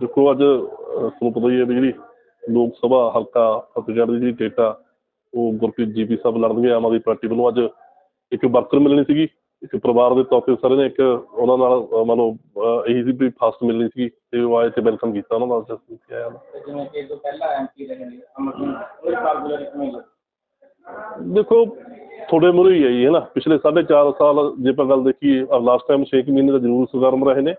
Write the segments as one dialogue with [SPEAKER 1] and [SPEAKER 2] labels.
[SPEAKER 1] ਦੇਖੋ ਅੱਜ ਤੁਹਾਨੂੰ ਪਤਾ ਹੀ ਹੈ ਵੀ ਜਿਹੜੀ ਲੋਕ ਸਭਾ ਹਲਕਾ ਫਤਿਹਗੜ੍ਹ ਦੀ ਜਿਹੜੀ ਡੇਟਾ ਉਹ ਗੁਰਪ੍ਰੀਤ ਜੀਪੀ ਸਾਹਿਬ ਲੜਨਗੇ ਆਮ ਆਦਮੀ ਪਾਰਟੀ ਵੱਲੋਂ ਅੱਜ। ਇੱਕ ਵਰਕਰ ਮਿਲਣੀ ਸੀਗੀ ਇੱਕ ਪਰਿਵਾਰ ਦੇ ਤੌਰ ਤੇ ਸਾਰੇ ਨੇ ਇੱਕ ਉਹਨਾਂ ਨਾਲ ਮੰਨ ਲਓ ਇਹੀ ਸੀ ਵੀ ਫਸਟ ਮਿਲਣੀ ਸੀਗੀ ਤੇ ਉਹ ਆਏ ਤੇ ਵੈਲਕਮ ਕੀਤਾ ਉਹਨਾਂ ਦਾ ਜਸਟ ਇੱਥੇ ਆਇਆ।
[SPEAKER 2] ਤੇ ਜਿਵੇਂ ਕਿ ਇਹ ਤੋਂ ਪਹਿਲਾਂ ਐਮਪੀ ਰਹੇ ਨੇ ਅਮਰ ਸਿੰਘ ਉਹ ਕਾਰਗੁਜ਼ਾਰੀ ਕਿਵੇਂ
[SPEAKER 1] ਦੇਖੋ ਥੋੜੇ ਮੁਰੇ ਹੀ ਜੀ ਹੈ ਨਾ ਪਿਛਲੇ 4.5 ਸਾਲ ਜੇ ਆਪਾਂ ਗੱਲ ਦੇਖੀਏ ਲਾਸਟ ਟਾਈਮ 6 ਮਹੀਨੇ ਦਾ ਜ਼ਰੂਰ ਸਰਗਰਮ ਰਹੇ ਨੇ।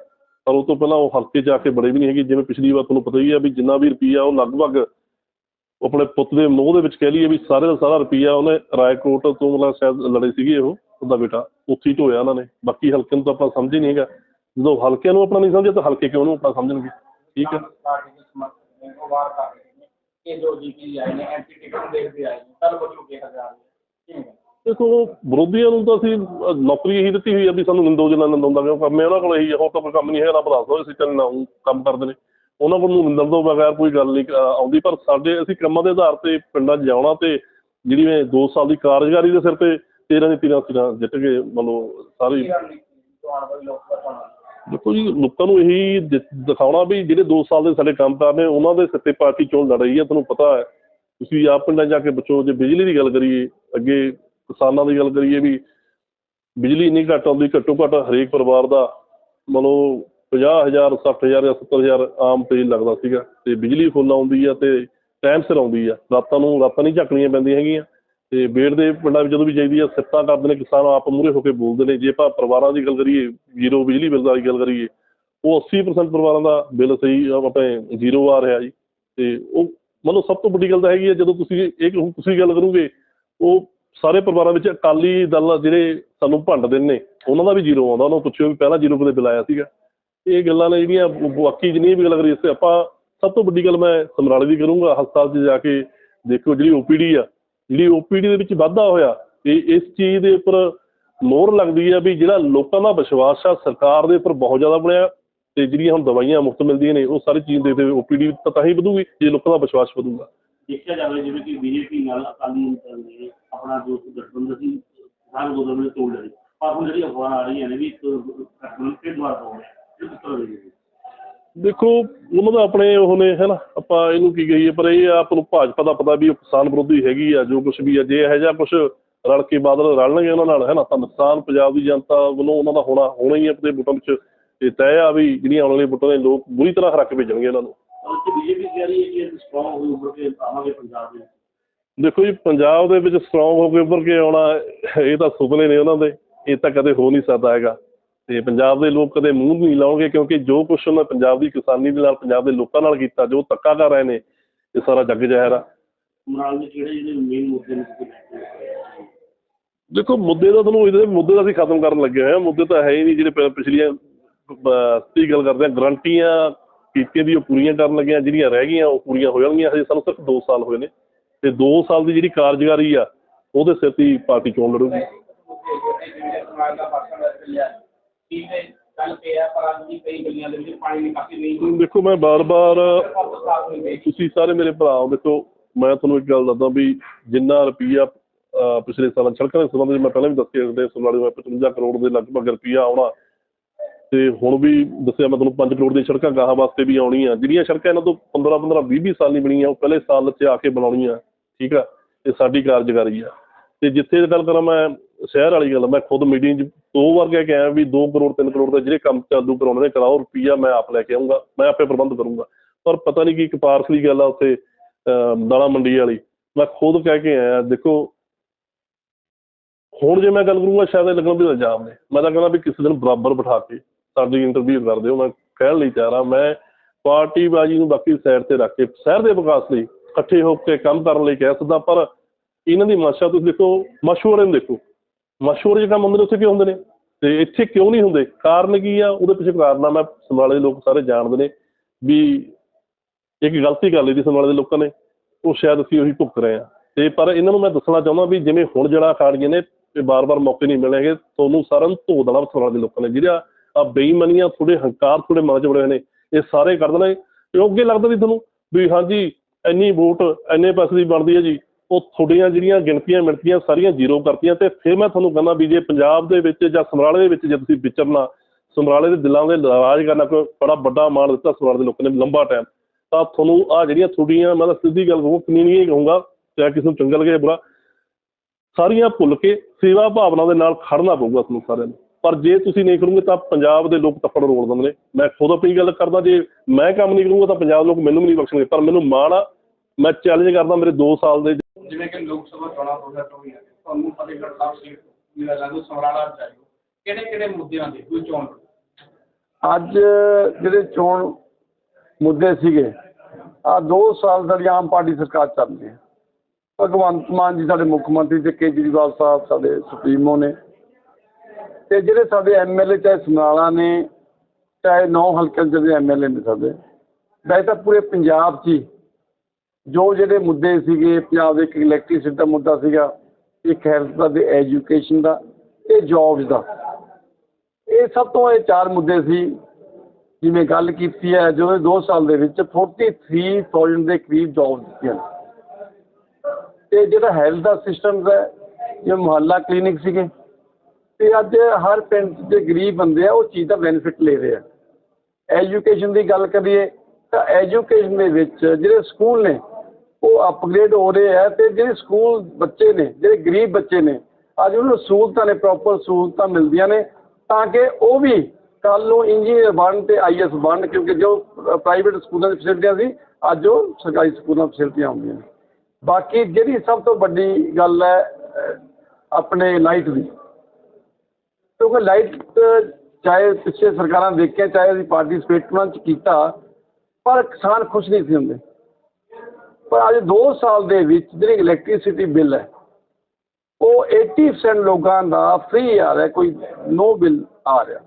[SPEAKER 1] ਪਰ ਉਹ ਤੋਂ ਪਹਿਲਾਂ ਉਹ ਹਲਕੇ ਜਾ ਕੇ ਬੜੇ ਵੀ ਨਹੀਂ ਹੈਗੇ, ਜਿਵੇਂ ਪਿਛਲੀ ਵਾਰ ਤੁਹਾਨੂੰ ਪਤਾ ਹੀ ਹੈ ਵੀ ਜਿੰਨਾ ਵੀ ਰੁਪਈਆ ਉਹ ਲਗਭਗ ਆਪਣੇ ਪੁੱਤ ਦੇ ਮੋਹ ਦੇ ਵਿੱਚ ਕਹਿ ਲਈਏ ਵੀ ਸਾਰੇ ਦਾ ਸਾਰਾ ਰੁਪਈਆ ਉਹਨੇ ਰਾਏਕੋਟ ਤੋਂ ਮਤਲਬ ਸ਼ਾਇਦ ਲੜੇ ਸੀਗੇ ਉਹ, ਉਹਦਾ ਬੇਟਾ, ਉੱਥੇ ਹੀ ਢੋਇਆ ਉਹਨਾਂ ਨੇ। ਬਾਕੀ ਹਲਕੇ ਨੂੰ ਤਾਂ ਆਪਾਂ ਸਮਝ ਹੀ ਨਹੀਂ ਹੈਗਾ। ਜਦੋਂ ਹਲਕਿਆਂ ਨੂੰ ਆਪਣਾ ਨਹੀਂ ਸਮਝਿਆ ਤਾਂ ਹਲਕੇ ਕਿਉਂ ਨੂੰ ਆਪਣਾ ਸਮਝਣਗੇ? ਠੀਕ ਹੈ।
[SPEAKER 2] ਕਾਂਗਰਸ ਪਾਰਟੀ ਦੇ ਸਮਰਥਕ ਆਏ ਨੇ ਐਂਟੀ ਟਿਕਟ ਦੇਖਦੇ ਆਏ ਨੇ ਕੱਲ ਵੱਲੋਂ ਕਿਹਾ ਜਾ ਹੈ
[SPEAKER 1] ਦੇਖੋ ਵਿਰੋਧੀਆਂ ਨੂੰ ਤਾਂ ਅਸੀਂ ਅਹ, ਨੌਕਰੀ ਇਹੀ ਦਿੱਤੀ ਹੋਈ ਆ ਵੀ ਸਾਨੂੰ ਨਿੰਦੋ ਜਨਾ ਨਿੰਦਾਉਂਦਾ ਕਿਉਂ ਕੰਮ ਹੈ ਉਹਨਾਂ ਕੋਲ ਇਹੀ ਆ, ਹੋਰ ਤਾਂ ਕੋਈ ਕੰਮ ਨਹੀਂ ਹੈਗਾ ਨਾ ਭਰਾ ਸੋ ਅਸੀਂ ਚੱਲ ਨਾ ਉਹ ਕੰਮ ਕਰਦੇ ਨੇ। ਉਹਨਾਂ ਕੋਲ ਨੂੰ ਨਿੰਦਣ ਤੋਂ ਬਗੈਰ ਕੋਈ ਗੱਲ ਨਹੀਂ ਅਹ, ਆਉਂਦੀ। ਪਰ ਸਾਡੇ ਅਸੀਂ ਕੰਮਾਂ ਦੇ ਆਧਾਰ ਤੇ ਪਿੰਡਾਂ 'ਚ ਜਾਣਾ ਤੇ ਜਿਹੜੀ ਮੈਂ 2 ਸਾਲ ਦੀ ਕਾਰਜਕਾਰੀ ਦੇ ਸਿਰ ਤੇ 13 ਦੀ 13 ਸਿਰਾਂ ਜਿੱਤ ਕੇ ਮਤਲਬ ਲਓ ਸਾਰੀ ਦੇਖੋ ਜੀ ਲੋਕਾਂ ਨੂੰ ਇਹੀ ਦਿ- ਦਿਖਾਉਣਾ ਵੀ ਜਿਹੜੇ 2 ਸਾਲ ਦੇ ਸਾਡੇ ਕੰਮ ਕਰ ਨੇ ਉਹਨਾਂ ਦੇ ਸਿੱਤੇ ਪਾਰਟੀ ਚੋਣ ਲੜ ਰਹੀ ਹੈ ਤੁਹਾਨੂੰ ਪਤਾ ਹੈ। ਤੁਸੀਂ ਆਪ ਪਿੰਡਾਂ ਜਾ ਕੇ ਪੁੱਛੋ ਜੇ ਬਿਜਲੀ ਦੀ ਗੱਲ ਕਰੀਏ ਅੱਗੇ ਕਿਸਾਨਾਂ ਦੀ ਗੱਲ ਕਰੀਏ ਵੀ ਬਿਜਲੀ ਇੰਨੀ ਘੱਟ ਆਉਂਦੀ, ਘੱਟੋ ਘੱਟ ਹਰੇਕ ਪਰਿਵਾਰ ਦਾ ਮੰਨ ਲਓ 50000 60000 ਜਾਂ 70000 ਆਮ ਤੇਲ ਲੱਗਦਾ ਸੀਗਾ ਤੇ ਬਿਜਲੀ ਫੁੱਲ ਆਉਂਦੀ ਆ ਤੇ ਟਾਈਮ ਸਿਰ ਆਉਂਦੀ ਆ। ਰਾਤਾਂ ਨੂੰ ਰਾਤਾਂ ਨਹੀਂ ਝੱਕਣੀਆਂ ਪੈਂਦੀਆਂ ਹੈਗੀਆਂ ਤੇ ਬੇੜ ਦੇ ਪਿੰਡਾਂ ਵਿੱਚ ਜਦੋਂ ਵੀ ਜਾਈਦੀ ਆ, ਸਿੱਟਾਂ ਕਰਦੇ ਨੇ, ਕਿਸਾਨ ਆਪ ਮੂਹਰੇ ਹੋ ਕੇ ਬੋਲਦੇ ਨੇ। ਜੇ ਆਪਾਂ ਪਰਿਵਾਰਾਂ ਦੀ ਗੱਲ ਕਰੀਏ, ਜ਼ੀਰੋ ਬਿਜਲੀ ਬਿੱਲ ਦੀ ਗੱਲ ਕਰੀਏ, ਉਹ 80% ਪਰਿਵਾਰਾਂ ਦਾ ਬਿੱਲ ਸਹੀ ਆਪਣੇ ਜ਼ੀਰੋ ਆ ਰਿਹਾ ਜੀ। ਤੇ ਉਹ ਮਤਲਬ ਸਭ ਤੋਂ ਵੱਡੀ ਗੱਲ ਤਾਂ ਹੈਗੀ ਹੈ ਜਦੋਂ ਤੁਸੀਂ ਇਹ ਤੁਸੀਂ ਗੱਲ ਕਰੋਗੇ, ਉਹ ਸਾਰੇ ਪਰਿਵਾਰਾਂ ਵਿੱਚ ਅਕਾਲੀ ਦਲ ਜਿਹੜੇ ਸਾਨੂੰ ਭੰਡਦੇ ਨੇ, ਉਹਨਾਂ ਦਾ ਵੀ ਜ਼ੀਰੋ ਆਉਂਦਾ, ਉਹਨਾਂ ਨੂੰ ਪੁੱਛਿਓ ਵੀ ਪਹਿਲਾਂ ਜ਼ੀਰੋ ਕਦੇ ਬਿੱਲ ਆਇਆ ਸੀਗਾ। ਇਹ ਗੱਲਾਂ ਨੇ ਜਿਹੜੀਆਂ ਬਾਕੀ ਜਿੰਨੀਆਂ ਵੀ ਗੱਲ ਕਰੀਏ, ਇਸ ਆਪਾਂ ਸਭ ਤੋਂ ਵੱਡੀ ਗੱਲ ਮੈਂ ਸਮਰਾਲੇ ਦੀ ਕਰੂੰਗਾ, ਹਸਪਤਾਲ 'ਚ ਜਾ ਕੇ ਦੇਖੋ ਜਿਹੜੀ ਓਪੀਡੀ ਆ, ਜਿਹੜੀ ਓਪੀਡੀ ਦੇ ਵਿੱਚ ਵਾਧਾ ਹੋਇਆ, ਇਹ ਇਸ ਚੀਜ਼ ਦੇ ਉੱਪਰ ਮੋਹਰ ਲੱਗਦੀ ਆ ਵੀ ਜਿਹੜਾ ਲੋਕਾਂ ਦਾ ਵਿਸ਼ਵਾਸ ਆ, ਸਰਕਾਰ ਦੇ ਉੱਪਰ ਬਹੁਤ ਜ਼ਿਆਦਾ ਬਣਿਆ, ਤੇ ਜਿਹੜੀਆਂ ਹੁਣ ਦਵਾਈਆਂ ਮੁਫਤ ਮਿਲਦੀਆਂ ਨੇ, ਉਹ ਸਾਰੀ ਚੀਜ਼ ਦੇ ਤੇ ਓਪੀਡੀ ਤਾਂ ਹੀ ਵਧੂਗੀ, ਜੇ ਲੋਕਾਂ ਦਾ ਵਿਸ਼ਵਾਸ ਵਧੂਗਾ।
[SPEAKER 3] ਦੇਖਿਆ ਜਾਵੇ, ਜਿਵੇਂ ਕਿ ਬੀਜੇਪੀ ਨਾਲ ਅਕਾਲੀ ਦਲ ਨੇ ਆਪਣਾ ਜੋ ਗਠਬੰਧਨ ਸੀ ਸਾਰੇ ਅੰਦੋਲਨ ਨੇ ਤੋੜ ਲਿਆ ਪਰ ਹੁਣ ਜਿਹੜੀ ਅਫਵਾਹ ਆ ਰਹੀਆਂ ਨੇ ਵੀ ਇੱਕ ਗਠਬੰਧਨ ਫਿਰ ਦੁਬਾਰਾ ਤੋੜ ਲਿਆ। ਇਹ ਕਿਸ ਤਰ੍ਹਾਂ ਦੀ
[SPEAKER 1] ਦੇਖੋ ਉਹਨਾਂ ਦਾ ਆਪਣੇ ਉਹ ਨੇ, ਹੈ ਨਾ, ਆਪਾਂ ਇਹਨੂੰ ਕੀ ਕਹੀਏ, ਪਰ ਇਹ ਆਪ ਨੂੰ ਭਾਜਪਾ ਦਾ ਪਤਾ ਵੀ ਉਹ ਕਿਸਾਨ ਵਿਰੋਧੀ ਹੈਗੀ ਆ, ਜੋ ਕੁਝ ਵੀ ਆ, ਜੇ ਇਹੋ ਜਿਹਾ ਕੁਝ ਰਲ ਕੇ ਬਾਦਲ ਰਲਣਗੇ ਉਹਨਾਂ ਨਾਲ, ਹੈ ਨਾ, ਤਾਂ ਨੁਕਸਾਨ ਪੰਜਾਬ ਦੀ ਜਨਤਾ ਵੱਲੋਂ ਉਹਨਾਂ ਦਾ ਹੋਣਾ ਹੋਣਾ ਹੀ ਆ, ਆਪਣੇ ਵੋਟਾਂ ਵਿੱਚ ਇਹ ਤੈਅ ਆ ਵੀ ਜਿਹੜੀਆਂ ਆਉਣ ਵਾਲੀਆਂ ਵੋਟਾਂ ਨੇ, ਲੋਕ ਬੁਰੀ ਤਰ੍ਹਾਂ ਹਰਕ ਭੇਜਣਗੇ ਇਹਨਾਂ ਨੂੰ।
[SPEAKER 3] ਅਸੀਂ
[SPEAKER 1] ਦੇਖੋ ਜੀ ਪੰਜਾਬ ਦੇ ਵਿੱਚ ਸਟਰੋਂਗ ਹੋ ਕੇ ਉੱਭਰ ਕੇ ਆਉਣਾ ਇਹ ਤਾਂ ਸੁਪਨੇ ਨੇ ਉਹਨਾਂ ਦੇ ਇਹ ਤਾਂ ਕਦੇ ਹੋ ਨਹੀਂ ਸਕਦਾ ਹੈਗਾ। ਤੇ ਪੰਜਾਬ ਦੇ ਲੋਕ ਕਦੇ ਮੂੰਹ ਨਹੀਂ ਲਾਉਣਗੇ ਕਿਉਂਕਿ ਜੋ ਕੁਛ ਉਹਨਾਂ ਪੰਜਾਬ ਦੀ ਕਿਸਾਨੀ ਦੇ ਨਾਲ ਪੰਜਾਬ ਦੇ ਲੋਕਾਂ ਨਾਲ ਕੀਤਾ ਜੋ ਧੱਕਾ ਕਰ ਰਹੇ ਨੇ ਇਹ ਸਾਰਾ ਜੱਗ ਜ਼ਾਹਿਰ ਆ।
[SPEAKER 3] ਮਰਾਲ ਦੇ ਕਿਹੜੇ ਜਿਹੜੇ ਮੇਨ ਮੁੱਦੇ ਨੇ ਤੁਸੀਂ ਲੈ ਕੇ ਆਏ?
[SPEAKER 1] ਦੇਖੋ ਮੁੱਦੇ ਦਾ ਤੁਹਾਨੂੰ ਇਹਦੇ ਮੁੱਦੇ ਦਾ ਅਸੀਂ ਖਤਮ ਕਰਨ ਲੱਗੇ ਹੋਏ ਆ ਮੁੱਦੇ ਤਾਂ ਹੈ ਹੀ ਨਹੀਂ ਜਿਹੜੇ ਪਿਛਲੀਆਂ ਦੀ ਗੱਲ ਕਰਦੇ ਆ ਗਰੰਟੀਆਂ ਕੀਤੀਆਂ ਦੀ ਉਹ ਪੂਰੀਆਂ ਕਰਨ ਲੱਗੇ ਆ ਜਿਹੜੀਆਂ ਰਹਿ ਗਈਆਂ, ਉਹ ਪੂਰੀਆਂ ਹੋ ਜਾਣਗੀਆਂ। ਹਜੇ ਸਾਨੂੰ ਸਿਰਫ 2 ਸਾਲ ਹੋਏ ਨੇ। ਤੇ 2 ਸਾਲ ਦੀ ਜਿਹੜੀ ਕਾਰਜਕਾਰੀ ਆ, ਉਹਦੇ ਸਿਰ ਤੇ ਪਾਰਟੀ ਚੋਣ ਲੜੂਗੀ। ਦੇਖੋ, ਮੈਂ ਬਾਰ-ਬਾਰ ਤੁਸੀਂ ਸਾਰੇ ਮੇਰੇ ਭਰਾ ਹੋ, ਦੇਖੋ, ਮੈਂ ਤੁਹਾਨੂੰ ਇੱਕ ਗੱਲ ਦੱਸਦਾ ਵੀ ਜਿੰਨਾ ਰੁਪਈਆ ਪਿਛਲੇ ਸਾਲਾਂ ਸੜਕਾਂ ਦੇ ਸੰਬੰਧ ਵਿੱਚ ਮੈਂ ਪਹਿਲਾਂ ਵੀ ਦੱਸਿਆ ਕਿ ਸਮਰਾਲੇ ਮੈਂ 55 ਕਰੋੜ ਦੇ ਲਗਭਗ ਰੁਪਈਆ ਆਉਣਾ ਤੇ ਹੁਣ ਵੀ ਦੱਸਿਆ ਮੈਂ ਤੁਹਾਨੂੰ 5 ਕਰੋੜ ਦੀਆਂ ਸੜਕਾਂ ਗਾਹਾਂ ਵਾਸਤੇ ਵੀ ਆਉਣੀਆਂ। ਜਿਹੜੀਆਂ ਸੜਕਾਂ ਇਹਨਾਂ ਤੋਂ 15 15 20 20 ਸਾਲ ਨਹੀਂ ਬਣੀਆਂ ਉਹ ਪਹਿਲੇ ਸਾਲ 'ਚ ਆ ਕੇ ਬਣਾਉਣੀਆਂ ਠੀਕ ਆ? ਇਹ ਸਾਡੀ ਕਾਰਜਕਾਰੀ ਆ। ਤੇ ਜਿੱਥੇ ਗੱਲ ਕਰਾਂ ਮੈਂ ਸ਼ਹਿਰ ਵਾਲੀ ਗੱਲ ਮੈਂ ਖੁਦ ਮੀਟਿੰਗ 'ਚ ਦੋ ਵਾਰ ਕਹਿ ਕੇ ਆਇਆ ਵੀ 2 ਕਰੋੜ 3 ਕਰੋੜ ਦਾ ਜਿਹੜੇ ਕੰਮ ਚਾਲੂ ਕਰਾਉਣੇ ਨੇ ਕਰਾਓ ਰੁਪਈਆ ਮੈਂ ਆਪ ਲੈ ਕੇ ਆਉਂਗਾ ਮੈਂ ਆਪੇ ਪ੍ਰਬੰਧ ਕਰੂੰਗਾ। ਪਰ ਪਤਾ ਨਹੀਂ ਕੀ ਇੱਕ ਪਾਰਸਲੀ ਗੱਲ ਆ ਉੱਥੇ ਅਹ, ਦਾਣਾ ਮੰਡੀ ਵਾਲੀ। ਮੈਂ ਖੁਦ ਕਹਿ ਕੇ ਆਇਆ ਦੇਖੋ ਹੁਣ ਜੇ ਮੈਂ ਗੱਲ ਕਰੂੰਗਾ ਸ਼ਾਇਦ ਇਹ ਲੱਗਣਾ ਵੀ ਇਲਜ਼ਾਮ ਨੇ। ਮੈਂ ਤਾਂ ਕਹਿੰਦਾ ਵੀ ਕਿਸੇ ਦਿਨ ਬਰਾਬਰ ਬਿਠਾ ਕੇ ਸਾਡੀ ਇੰਟਰਵਿਊ ਕਰਦੇ ਦਿਓ ਕਹਿਣ ਲਈ ਤਿਆਰ ਹਾਂ, ਮੈਂ ਪਾਰਟੀ ਬਾਜੀ ਨੂੰ ਬਾਕੀ ਸਾਈਡ ਤੇ ਰੱਖ ਕੇ ਸ਼ਹਿਰ ਦੇ ਵਿਕਾਸ ਲਈ ਇਕੱਠੇ ਹੋ ਕੇ ਕੰਮ ਕਰਨ ਲਈ ਕਹਿ ਸਕਦਾ, ਪਰ ਇਹਨਾਂ ਦੀ ਮਨਸ਼ਾ ਤੁਸੀਂ ਦੇਖੋ, ਮਸ਼ਹੂਰ ਨੂੰ ਦੇਖੋ। ਮਸ਼ਹੂਰ ਕੰਮ ਹੁੰਦੇ ਨੇ, ਉੱਥੇ ਕਿਉਂ ਹੁੰਦੇ ਨੇ? ਤੇ ਇੱਥੇ ਕਿਉਂ ਨਹੀਂ ਹੁੰਦੇ? ਕਾਰਨ ਕੀ ਆ? ਉਹਦੇ ਪਿੱਛੇ ਕਾਰਨ ਆ ਮੈਂ ਸਮਰਾਲੇ ਦੇ ਲੋਕ ਸਾਰੇ ਜਾਣਦੇ ਨੇ ਵੀ ਇੱਕ ਗਲਤੀ ਕਰ ਲਈ ਦੀ ਸਮਰਾਲੇ ਦੇ ਲੋਕਾਂ ਨੇ, ਉਹ ਸ਼ਾਇਦ ਅਸੀਂ ਉਹੀ ਭੁਗਤ ਰਹੇ ਆ ਤੇ ਪਰ ਇਹਨਾਂ ਨੂੰ ਮੈਂ ਦੱਸਣਾ ਚਾਹੁੰਦਾ ਵੀ ਜਿਵੇਂ ਹੁਣ ਜਿਹੜਾ ਅਖਾੜੀਆਂ ਨੇ ਤੇ ਬਾਰ-ਬਾਰ ਮੌਕੇ ਨਹੀਂ ਮਿਲਣਗੇ, ਤੁਹਾਨੂੰ ਸਾਰਿਆਂ ਨੂੰ ਧੋ ਦੇਣਾ ਸਮਰਾਲੇ ਦੇ ਲੋਕਾਂ ਨੇ, ਜਿਹੜਾ ਆ ਬੇਈਮਾਨੀਆਂ ਥੋੜੇ ਹੰਕਾਰ ਥੋੜੇ ਮਨ ਚ ਬੜੇ ਨੇ, ਇਹ ਸਾਰੇ ਕਰ ਦੇਣਾ। ਇਹ ਅੱਗੇ ਲੱਗਦਾ ਵੀ ਤੁਹਾਨੂੰ ਵੀ ਹਾਂਜੀ, ਇੰਨੀ ਵੋਟ, ਇੰਨੇ ਪੈਸੇ ਦੀ ਬਣਦੀ ਹੈ ਜੀ, ਉਹ ਤੁਹਾਡੀਆਂ ਜਿਹੜੀਆਂ ਗਿਣਤੀਆਂ ਮਿਣਤੀਆਂ ਸਾਰੀਆਂ ਜ਼ੀਰੋ ਕਰਤੀਆਂ ਤੇ ਫਿਰ ਮੈਂ ਤੁਹਾਨੂੰ ਕਹਿੰਦਾ ਵੀ ਜੇ ਪੰਜਾਬ ਦੇ ਵਿੱਚ ਜਾਂ ਸਮਰਾਲੇ ਦੇ ਵਿੱਚ ਜੇ ਤੁਸੀਂ ਵਿਚਰਨਾ, ਸਮਰਾਲੇ ਦੇ ਦਿਲਾਂ ਦੇ ਰਾਜ ਕਰਨਾ, ਕੋਈ ਬੜਾ ਵੱਡਾ ਮਾਣ ਦਿੱਤਾ ਸਮਰਾਲੇ ਦੇ ਲੋਕਾਂ ਨੇ ਲੰਬਾ ਟਾਈਮ ਤਾਂ ਤੁਹਾਨੂੰ ਆ ਜਿਹੜੀਆਂ ਤੁਹਾਡੀਆਂ, ਮੈਂ ਤਾਂ ਸਿੱਧੀ ਗੱਲ ਕਹੂੰ ਨਹੀਂ ਨਹੀਂ ਕਹੂੰਗਾ, ਚਾਹੇ ਕਿਸੇ ਨੂੰ ਚੰਗਾ ਲੱਗੇ ਬੁਰਾ, ਸਾਰੀਆਂ ਭੁੱਲ ਕੇ ਸੇਵਾ ਭਾਵਨਾ ਦੇ ਨਾਲ ਖੜਨਾ ਪਊਗਾ ਤੁਹਾਨੂੰ ਸਾਰਿਆਂ ਨੂੰ। ਪਰ ਜੇ ਤੁਸੀਂ ਨਹੀਂ ਕਰੋਗੇ ਤਾਂ ਪੰਜਾਬ ਦੇ ਲੋਕ ਤੱਪੜ ਰੋਲ ਦਿੰਦੇ ਨੇ। ਮੈਂ ਖੁਦ ਆਪਣੀ ਗੱਲ ਕਰਦਾ ਜੇ ਮੈਂ ਕੰਮ ਨਹੀਂ ਕਰੂੰਗਾ ਤਾਂ ਪੰਜਾਬ ਲੋਕ ਮੈਨੂੰ ਵੀ ਨਹੀਂ ਬਖਸ਼ਣਗੇ। ਪਰ ਮੈਨੂੰ ਮਾਣ ਆ ਮੈਂ ਚੈਲੰਜ ਕਰਦਾ ਮੇਰੇ 2 ਸਾਲ ਦੇ
[SPEAKER 2] ਜਿਵੇਂ ਕਿ ਲੋਕ ਸਭਾ ਚੋਣਾਂ 2024 ਆ ਤੁਹਾਨੂੰ ਫਤਿਹਗੜ੍ਹ ਸਾਹਿਬ ਸੀਟ ਮੇਰਾ ਲੱਗਦਾ ਸਮਰਾਲਾ ਚਾਹੀਓ ਕਿਹੜੇ ਕਿਹੜੇ ਮੁੱਦਿਆਂ ਦੇ ਕੋਈ ਚੋਣ?
[SPEAKER 4] ਅੱਜ ਜਿਹੜੇ ਚੋਣ ਮੁੱਦੇ ਸੀਗੇ ਆ 2 ਸਾਲ ਸਾਡੀ ਆਮ ਪਾਰਟੀ ਸਰਕਾਰ ਚੱਲ ਰਹੀ ਹੈ। ਭਗਵੰਤ ਮਾਨ ਜੀ ਸਾਡੇ ਮੁੱਖ ਮੰਤਰੀ ਤੇ ਕੇਜਰੀਵਾਲ ਸਾਹਿਬ ਸਾਡੇ ਸੁਪਰੀਮੋ ਨੇ। ਤੇ ਜਿਹੜੇ ਸਾਡੇ ਐਮਐਲਏ ਚਾਹੇ ਸਮਰਾਲਾ ਨੇ, ਚਾਹੇ ਨੌ ਹਲਕੇ ਦੇ ਜਿਹੜੇ ਐਮਐਲਏ ਨੇ ਸਾਡੇ, ਵੈਸੇ ਤਾਂ ਪੂਰੇ ਪੰਜਾਬ 'ਚ ਹੀ ਜੋ ਜਿਹੜੇ ਮੁੱਦੇ ਸੀਗੇ, ਪੰਜਾਬ ਦੇ ਇੱਕ ਇਲੈਕਟ੍ਰਿਸਿਟੀ ਦਾ ਮੁੱਦਾ ਸੀਗਾ, ਇੱਕ ਹੈਲਥ ਦਾ ਤੇ ਐਜੂਕੇਸ਼ਨ ਦਾ, ਇਹ ਜੌਬਸ ਦਾ। ਇਹ ਸਭ ਤੋਂ ਇਹ ਚਾਰ ਮੁੱਦੇ ਸੀ, ਜਿਵੇਂ ਗੱਲ ਕੀਤੀ ਹੈ ਜਦੋਂ 2 ਸਾਲ ਦੇ ਵਿੱਚ 43000 ਦੇ ਕਰੀਬ ਜੌਬ ਦਿੱਤੀਆਂ ਤੇ ਜਿਹੜਾ ਹੈਲਥ ਦਾ ਸਿਸਟਮ ਹੈ ਜਿਵੇਂ ਮੁਹੱਲਾ ਕਲੀਨਿਕ ਸੀਗੇ। ਤੇ ਅੱਜ ਹਰ ਪਿੰਡ 'ਚ ਗਰੀਬ ਬੰਦੇ ਆ, ਉਹ ਚੀਜ਼ ਦਾ ਬੈਨੀਫਿਟ ਲੈ ਰਹੇ ਆ। ਐਜੂਕੇਸ਼ਨ ਦੀ ਗੱਲ ਕਰੀਏ ਤਾਂ ਐਜੂਕੇਸ਼ਨ ਦੇ ਵਿੱਚ ਜਿਹੜੇ ਸਕੂਲ ਨੇ, ਉਹ ਅਪਗ੍ਰੇਡ ਹੋ ਰਹੇ ਆ ਤੇ ਜਿਹੜੇ ਸਕੂਲ ਬੱਚੇ ਨੇ, ਜਿਹੜੇ ਗਰੀਬ ਬੱਚੇ ਨੇ, ਅੱਜ ਉਹਨਾਂ ਨੂੰ ਸਹੂਲਤਾਂ ਨੇ ਪ੍ਰੋਪਰ ਸਹੂਲਤਾਂ ਮਿਲਦੀਆਂ ਨੇ ਤਾਂ ਕਿ ਉਹ ਵੀ ਕੱਲ ਨੂੰ ਇੰਜੀਨੀਅਰ ਬਣਨ ਤੇ ਆਈਐਸ ਬਣਨ ਕਿਉਂਕਿ ਜੋ ਪ੍ਰਾਈਵੇਟ ਸਕੂਲਾਂ ਦੀ ਫੈਸਿਲਿਟੀਆਂ ਸੀ, ਅੱਜ ਉਹ ਸਰਕਾਰੀ ਸਕੂਲਾਂ ਫੈਸਿਲਿਟੀਆਂ ਆਉਂਦੀਆਂ ਨੇ। ਬਾਕੀ ਜਿਹੜੀ ਸਭ ਤੋਂ ਵੱਡੀ ਗੱਲ ਹੈ ਆਪਣੇ ਲਾਈਟ ਦੀ। ਕਿਉਂਕਿ ਲਾਈਟ ਚਾਹੇ ਪਿੱਛੇ ਸਰਕਾਰਾਂ ਦੇਖਿਆ, ਚਾਹੇ ਅਸੀਂ ਪਾਰਟਿਸਿਪੇਟ ਚ ਕੀਤਾ, ਪਰ ਕਿਸਾਨ ਖੁਸ਼ ਨਹੀਂ ਸੀ ਹੁੰਦੇ। ਪਰ ਅੱਜ 2 ਸਾਲ ਦੇ ਵਿੱਚ ਜਿਹੜੀ ਇਲੈਕਟ੍ਰਿਸਿਟੀ ਬਿੱਲ ਹੈ, ਉਹ 80% ਲੋਕਾਂ ਦਾ ਫ੍ਰੀ ਆ ਰਿਹਾ, ਕੋਈ ਨੋ ਬਿੱਲ ਆ ਰਿਹਾ।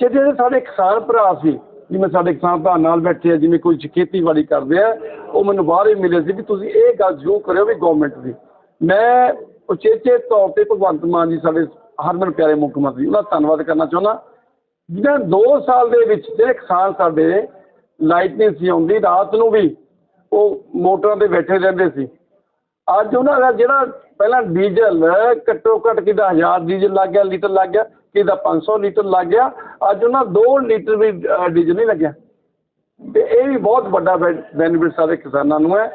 [SPEAKER 4] ਕਿ ਜਿਹੜੇ ਸਾਡੇ ਕਿਸਾਨ ਭਰਾ ਸੀ, ਜਿਵੇਂ ਸਾਡੇ ਕਿਸਾਨ ਭਰਾ ਨਾਲ ਬੈਠੇ ਆ, ਜਿਵੇਂ ਕੋਈ ਖੇਤੀਬਾੜੀ ਕਰਦੇ ਆ, ਉਹ ਮੈਨੂੰ ਬਾਹਰ ਹੀ ਮਿਲੇ ਸੀ ਵੀ ਤੁਸੀਂ ਇਹ ਗੱਲ ਜ਼ਰੂਰ ਕਰਿਓ ਵੀ ਗਵਰਨਮੈਂਟ ਦੀ। ਮੈਂ ਉਚੇਚੇ ਤੌਰ ਤੇ ਭਗਵੰਤ ਮਾਨ ਜੀ ਸਾਡੇ ਹਰਮਨ ਪਿਆਰੇ ਮੁੱਖ ਮੰਤਰੀ ਉਹਨਾਂ ਦਾ ਧੰਨਵਾਦ ਕਰਨਾ ਚਾਹੁੰਦਾ। ਜਿਹਨਾਂ 2 ਸਾਲ ਦੇ ਵਿੱਚ, ਜਿਹੜੇ ਕਿਸਾਨ ਸਾਡੇ ਲਾਈਟ ਨਹੀਂ ਸੀ ਆਉਂਦੀ, ਰਾਤ ਨੂੰ ਵੀ ਉਹ ਮੋਟਰਾਂ ਤੇ ਬੈਠੇ ਰਹਿੰਦੇ ਸੀ। ਅੱਜ ਉਹਨਾਂ ਦਾ ਜਿਹੜਾ ਪਹਿਲਾਂ ਡੀਜ਼ਲ, ਘੱਟੋ ਘੱਟ ਕਿਦਾ 1000 ਡੀਜ਼ਲ ਲੱਗ ਗਿਆ, ਲੀਟਰ ਲੱਗ ਗਿਆ, ਕਿਦਾ 500 ਲੀਟਰ ਲੱਗ ਗਿਆ, ਅੱਜ ਉਹਨਾਂ 2 ਲੀਟਰ ਵੀ ਡੀਜ਼ਲ ਨਹੀਂ ਲੱਗਿਆ। ਤੇ ਇਹ ਵੀ ਬਹੁਤ ਵੱਡਾ ਬੈਨੀਫਿਟ ਸਾਡੇ ਕਿਸਾਨਾਂ ਨੂੰ ਹੈ।